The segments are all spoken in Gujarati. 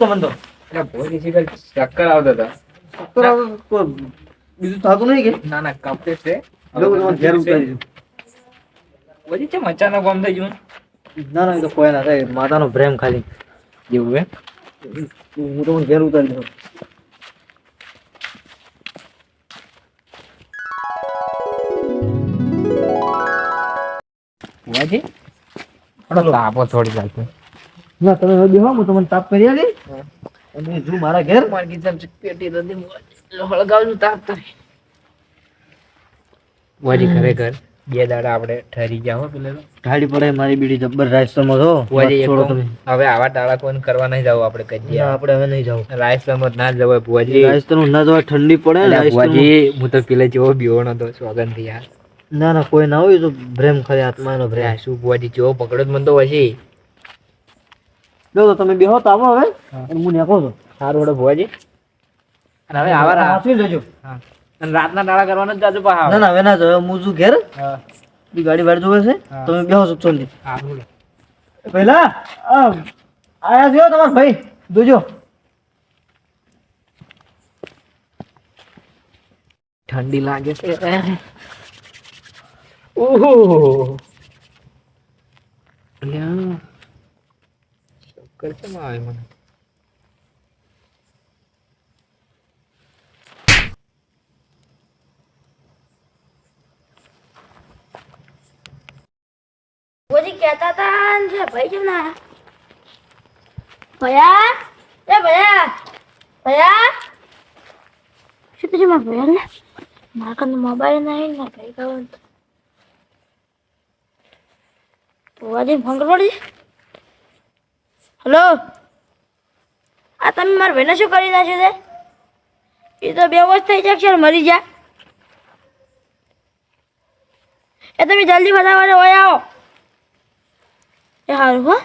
તો શીખર ચક્કર આવતા હતા. ચક્કર આવે બીજું થતું નહીં કે? ના ના કમ્પ્લીટ છે. જો તમારે ઘેર ઉતારી દઉં. ભોજી છે અચાનક આમ થઈ ગયું? ના ના એ તો કોઈ ના થાય માતાનો પ્રેમ ખાલી. જેવું હે હું તો ઘેર ઉતારી દઉં. ભોજી થોડી ના તમે બેહો હું તમને તાપ કરી આલી અને જો મારા ઘેર મારી કીધું પેટી તો દી તાપ તો ભોજી ખરેખર બે દાડા આપણે ઠરી ગયા હો પેલે ઢાળી પડે મારી બીડી જબ્બર રાજસ્થાનમાં છો. ભુવાજી છોડો તમે. હવે આવા ટાળા કોઈ કરવા નહીં જવું આપણે કદી ના, આપણે હવે નહીં જાવ. રાજસ્થાનમાં ના જવાય ભુવાજી. રાજસ્થાનમાં ના જવાય ઠંડી પડે ને ભુવાજી હું તો પેલે જેવો બીવણો હતો સોગનથી યાર ના ના કોઈ ના હોય તો ભ્રેમ ખરે આત્માનો અલ્યા શું ભુવાજી જેવો પકડો જ મને તો પછી. જો તો તમે બેહો તો આવો હવે. અને હું નેકો છું. સારું હડો ભુવાજી. અને હવે આવા રા- સાચવી લેજો હા. અને રાતના ટાળા કરવાના જ જાજો પાછા. ના ના હવે ના જો હું છું ઘેર. હા. ગાડી વાર જોવે છે. તમે બેહો છો ચોલી. પહેલા આયા જો તમાર ભાઈ? જોજો. ઠંડી લાગે છે. ઓહો. ચક્કર કેમ આવે મને બોજી કહેતા હતા ને ભાઈ છે ને ભયા એ ભયા ભયા શું પછી મારા ભયા ને મારા કાન મોબાઈલ નહીં ને ભાઈ કહું ભુવાજી ફોન કરો પડી હલો? આ તમે મારા ભાઈને શું કરી નાખ્યું છે? એ તો બે વર્ષ થઈ જશે મરી જા. એ તમે જલ્દી ફટાફટ હોય આવો. એ સારું હો.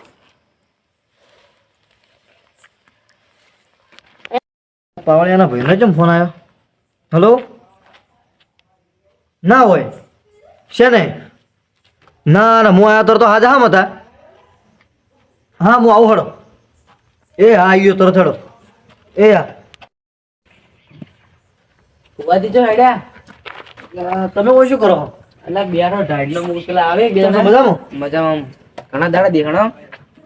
પાવળિયાના ભાઈનો કેમ ફોન આવ્યો હલો? ના હોય. છે ને, ના ના હું આવ્યો તો હાજર હા હતા. હા હું આવું હડો. એ હા આવ્યો તરત હડો. એ હા. ઉભાથી જો હેડ્યા. તમે કોઈ શું કરો? એટલે બેનો ઢાઈડનો મુક પેલા આવે બે મજામાં? મજામાં. ઘણા દાડા દેખાણો?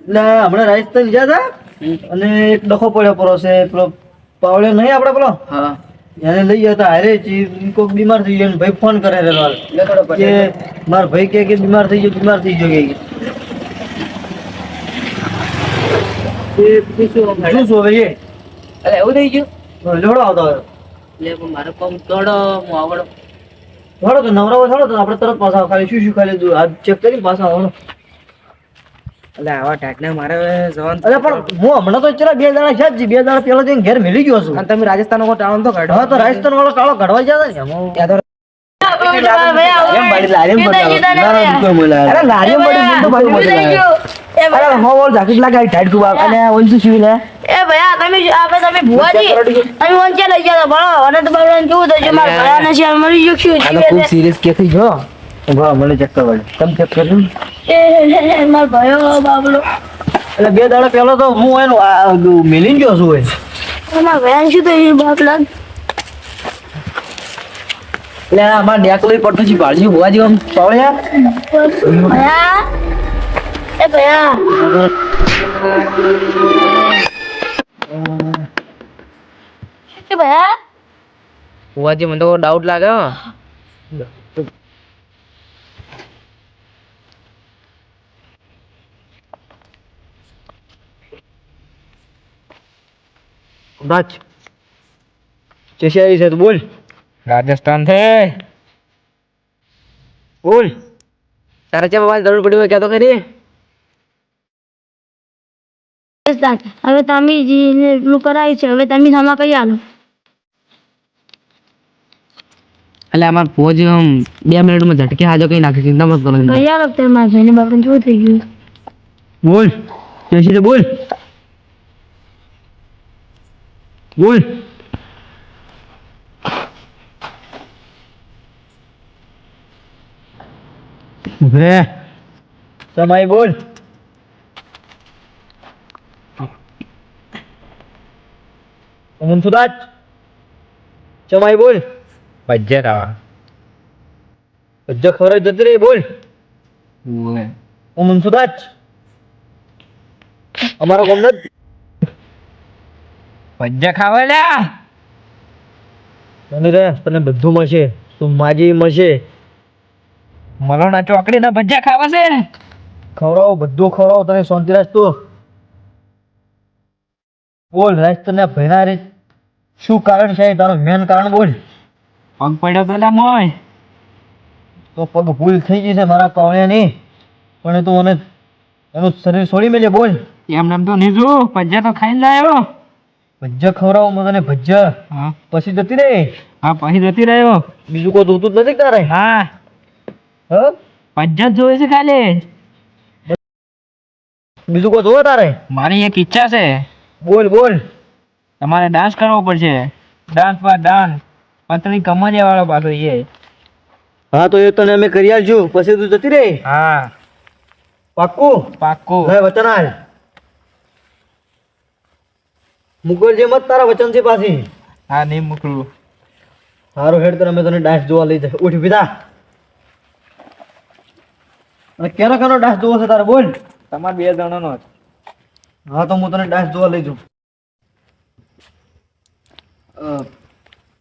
એટલે હમણાં રાજસ્થાન ગયા હતા અને એક ડખો પડ્યો પડો છે પેલો પાવડે નહીં આપણે પેલો? હા. એને લઈ ગયા હતા હારે કોક બીમાર થઈ ગયો ભાઈ ફોન કરે કે મારા ભાઈ કે કે બીમાર થઈ ગયો બીમાર થઈ ગયો કે એ પૂછ્યું, શું શું હવે એ અલ્યા એવું થઈ ગયું? જોડો આવતો એટલે મારો પગ તોડો હું આવડો. થોડો તો નવરાવો થોડો તો આપણે તરત પાછા ખાલી શું શું ખાલી દૂર ચેક કરી પાછા આવવાનો એટલે આવા ટાટને મારે જવાનું. અરે પણ હું હમણાં તો ચલા બે દાડા છે જ બે દાડા પહેલા જઈને ઘેર મેલી ગયો છું. અને તમે રાજસ્થાન વાળો ટાળો તો કાઢો તો રાજસ્થાન વાળો ટાળો કાઢવા જતા ને. એમાં ત્યાં તો એમ લારીમ લારીમ લાગે. અરે હો બોલ જાકીટ લગાવી ટાઈટ કુબા અને ઓલસું સીવીને એ ભયા તમે આપણે તમે ભુવાજી તમે વંચે લઈ ગયા ભણો અને તો કેવું થયું? છે મારા ભયાને છે મરી ગયું શું જીવે ખૂબ સિરિયસ કે થઈ ગયો. ઊભા મને ચક્કર વાળી તમે ચેક એ મારા ભયો બાબલો. એટલે બે દાડા પેલો તો હું એનું આ ગયો છું એ મારા ભયાને શું થયું બાબલા એટલે પડતું છે બાળજી ભુવાજી આમ પાવળ્યા? ભયા? એ ભયા. એ ભયા. ભુવાજી મને તો ડાઉટ લાગે હો. રાજ ચેસી આવી છે તો? બોલ. રાજસ્થાન છે. બોલ. તારે ચા બાબા જરૂર પડી હોય ક્યાં તો કરી હવે તમે એટલું કરાયું છે. હવે તમે સામા કઈ આલો? એટલે અમાર ફોજ બે મિનિટમાં ઝટકે હાજો કઈ નાખી ચિંતા મત કરો કઈ આલો તે મારા ભાઈને? બાપરાને કેવું થઈ ગયું. બોલ. ચેસી તો બોલ. બોલ. ઉભરે તમારી બોલ. ઓમન સુદાચ ચમાઈ બોલ ભજ્યા રાવા ભજ્જા ખવડાવી જતી રહી બોલ હું ઓમન અમારો કોમ કોમને ભજ્યા ખાવા લ્યા મને રે તને બધું મળશે તું માજી મળશે મલોના ચોકડીના ભજ્યા ખાવા છે ખવડાવો બધું ખવડાવો તને શાંતિ રાખ તું બોલ રાજ તને ભયના રે શું કારણ છે? તારું મેન કારણ બોલ. પગ પડ્યો પેલા મોય. તો પગ ભૂલ થઈ ગઈ છે મારા પાવણિયાની પણ તું મને એનું શરીર છોડી મેલે બોલ. એમ નામ તો નીજુ ભજ્યા તો ખાઈ લાયો ભજ્જા ખવડાવો મને તને ભજ્જા. હા. પછી જતી રહી? હા પછી જતી રહ્યો. બીજું કોઈ જોતું જ નથી તારે? હા. હા? ભજ્જા જોવે છે ખાલી. બીજું કોઈ જોવે તારે? મારી એક ઈચ્છા છે. બોલ બોલ. તમારે ડાન્સ કરવો પડશે. ડાન્સ પર ડાન્સ પતળી કમરિયા વાળો પાછો એ હા તો એ તને અમે કરી આલજો પછી તું જતી રે હા. પાક્કું? પાક્કું. લે વચન આલ. મુકરજે મત તારા વચન છે પાછી. હા નહીં મોકલું સારું હેડ તને અમે તને ડાન્સ જોવા લઈ જાય ઉઠ વિદા અને કેનો કેનો ડાન્સ જોવો છે તારે બોલ. તમારે બે જણાનો જ. હા તો હું તને ડાન્સ જોવા લઈ જાઉં.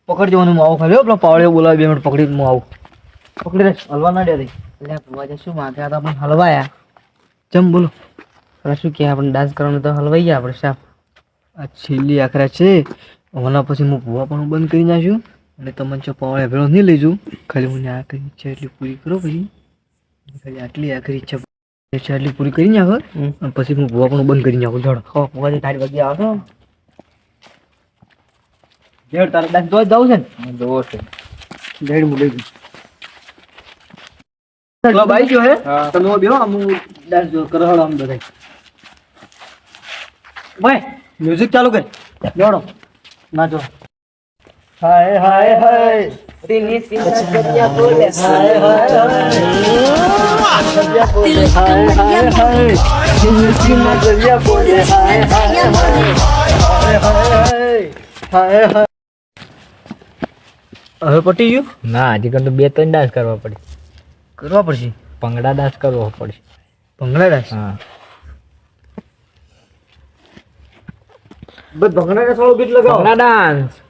પકડજો મને હું આવું ખાલી પેલો પાવળીઓ બોલાવે બે મિનિટ પકડી હું આવું પકડી રહીશ હલવા ના ડે એટલે ભુવાજી શું માંગ્યા હતા પણ હલવાયા? જમ બોલો. આપણે શું કે આપણે ડાન્સ કરવાનું તો હલવાઈ ગયા આપણે સાફ આ છેલ્લી આખરા છે. હમણાં પછી હું ભૂવા પણ બંધ કરી નાખ્યું અને તમને જો પાવડે ભેળો નહીં લઈ જાઉં. ખાલી મને આખરી ઈચ્છા એટલી પૂરી કરો પછી. ખાલી આટલી આખરી ઈચ્છા ઈચ્છા એટલી પૂરી કરી નાખો. અને પછી હું ભૂવા પણ બંધ કરી નાખું. જડ હો ભુવાજી તારી બધી આવશો ધેડ તારે દસ જોવા જવું છે ને? જોવો છે લઈ જઉં ક્લબ આવી હે? તમે બેહો આમ ડાન્સ જો કરહળ આમ બધા ભાઈ મ્યુઝિક ચાલુ કર. જોડો નાચો હાય હાય હાય. હાય હાય હાય. દરિયા બોલે. હાય હાય હાય. સિંહ સિંહ બોલે. હાય. હાય હાય હાય. હાય હાય. હવે પટી ગયું ના હજી કંઈ તો બે ત્રણ ડાન્સ કરવા પડે કરવા પડશે ભંગડા ડાન્સ કરવો પડશે ભંગડા ડાન્સ હા બસ ભંગડા ડાન્સ વાળું ગીત લગાવો ભંગડા ડાન્સ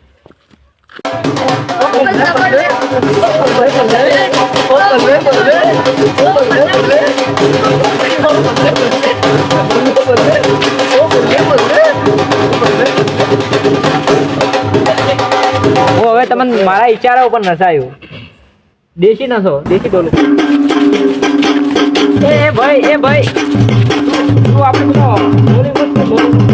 તમને મારા ઈચારા ઉપર નસાયું. દેશી નસો, દેશી બોલું એ ભાઈ એ ભાઈ. તું આપણે નું બોલું.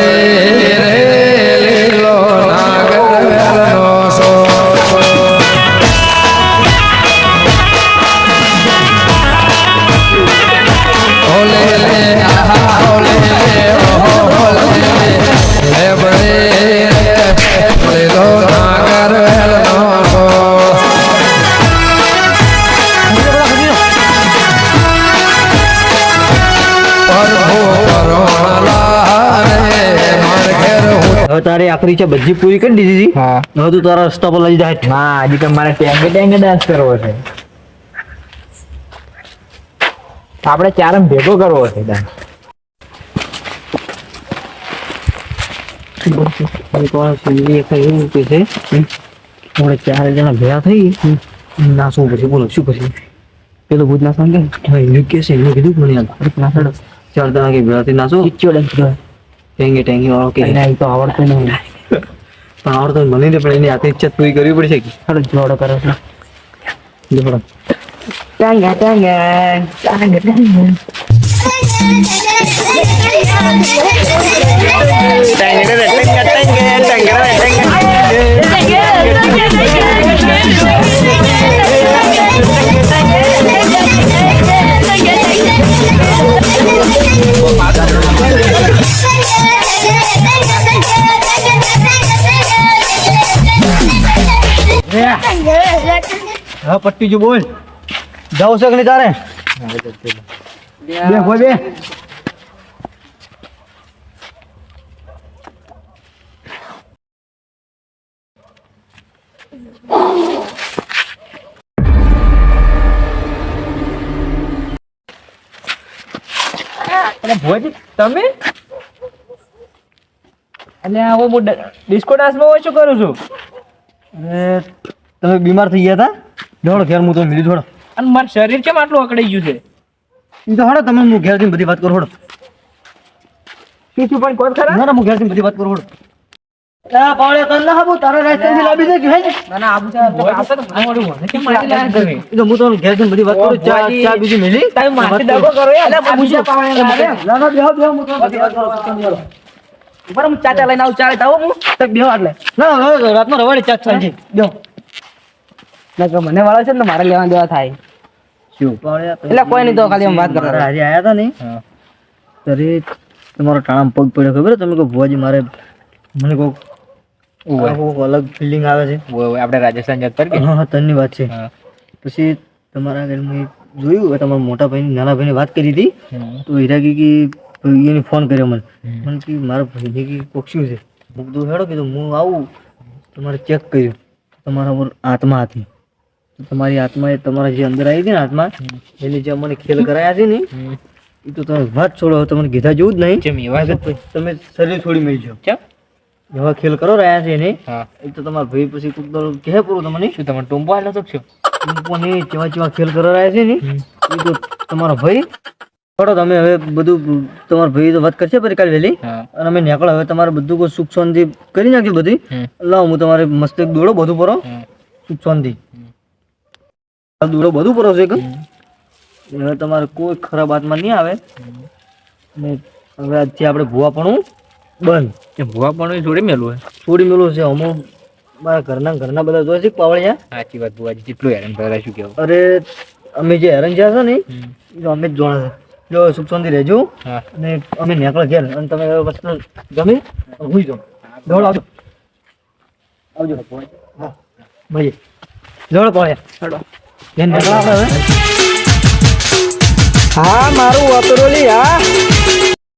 હવે તારે આખરી છે બધી પૂરી કરી દીધી હતી હવે તું તારા રસ્તા પર લઈ જાય હા આજે તો મારે ટેંગે ટેંગે ડાન્સ કરવો છે. આપણે ચારમ ભેગો કરવો છે ડાન્સ ચાર જણા ભેગા થઈ ના શું પછી બોલો શું પછી? પેલો ભૂત ના સાંગે એનું કે છે એનું કીધું મને ના ચાર જણા કે ભેગા થઈ નાસો કિચ્ચો ડાન્સ કરો ટેંગી ટેંગી વાળો કે એને તો આવડતું નહીં પણ આવડતો મને નહીં પણ એની હાથે ઈચ્છા પૂરી કરવી પડશે કે હાલો જોડો કરો છો જોડો. ટાંગા ટાંગા ટાંગા ટાંગા હા પટ્ટી જો બોલ. જાવ છે કે તારે? બે હોય બે? અરે ભોજી તમે? અને હું ડિસ્કો ડાન્સમાં શું કરું છું? તમે બીમાર થઈ ગયા હતા? દોડો ઘેર હું તો મિલી થોડો અને મારું શરીર કેમ આટલું અકડાઈ ગયું છે? એ તો હડો તમે હું ઘેર જઈને બધી વાત કરું હડો. શું પણ કોણ ખરા? ના ના હું ઘેર જઈને બધી વાત કરું હડો. કર ના હાબુ તારે રાજસ્થાનથી લાવી દે કે ને? ના ના આબુ છે આવતા તો મને મળ્યું મને કેમ મારી લાયા તમે તો હું તમને ઘેર જઈને બધી વાત કરું ચા ચા બીજી મિલી. તમે માથે દગો કરો યાર અલ્યા બાબુ છે ના ના બેહો બેહો હું તમને બધી વાત કરું ઉપર હું ચાચા લઈને આવું ચાલે તાવો હું તો બેહો એટલે. ના હવે રાતનો રવાડી ચા ચાલજી બેહો. નકર મને વાળો છે ને મારે લેવા દેવા થાય. શું? એટલે કોઈ નહીં તો ખાલી એમ વાત કરતા આજે આયા હતા ને ત્યારે તમારો ટાણામાં પગ પડ્યો ખબર તમે કહો ભુવાજી મારે મને કહો અલગ ફિલિંગ આવે છે. આપણે રાજસ્થાન જતા હા હા તનની વાત છે. પછી તમારા ઘરે મેં જોયું કે તમારા મોટા ભાઈ નાના ભાઈને વાત કરી હતી. તો હીરા કી કે એને ફોન કર્યો મને. મને કે મારા ભાઈને કે શું છે? હું કીધું હેડો કીધું હું આવું. તમારે ચેક કર્યું. તમારા ઉપર આત્મા હતી. તમારી આત્મા એ તમારા જે અંદર આવી હતી ને આત્મા એની જે મને ખેલ કરાયા છે ને એ તો તમે વાત છોડો તમને કીધા જેવું જ નહીં. એવા તમે શરીર છોડી મેળજો કેમ? એવા ખેલ કરો રહ્યા છે એને. એ તો તમારા ભાઈ પછી કોક દાડો કહે પૂરું તમને. શું તમે ટોમ્બો આલો છો શું કોને જેવા જેવા ખેલ કરો રહ્યા છે ને એ તો તમારો ભાઈ. છોડો તમે હવે બધું તમારો ભાઈ તો વાત કરશે પછી કાલ વહેલી. અને અમે નીકળો હવે તમારે બધું કોઈ સુખ શાંતિ કરી નાખ્યું બધી. લાવ લાવો હું તમારે મસ્ત દોડો બધું પરો સુખ શાંતિ. દોડો બધું પરો છે કે? હવે તમારે કોઈ ખરાબ હાથમાં નહીં આવે. ને હવે આજથી આપણે ભૂવા પણ બંધ. એ ભુવા પણ જોડે મેલું હે. છોડી મેલું છે અમો. મારા ઘરના ઘરના બધા જોયા છે પાવળિયા? સાચી વાત ભૂવાજી જેટલું હેરાન કરાય શું કેવું? અરે અમે જે હેરાન જ્યાં છે ને એ તો અમે જ જોડે જો સુખ શાંતિ રહેજો. અને અમે નીકળે ઘેર. અને તમે વસ્તુ જમી હું જો દોડ આવજો. આવજો. હા. ભાઈ દોડ પડે ઘેર હવે. હા મારું વાપરોલી હા.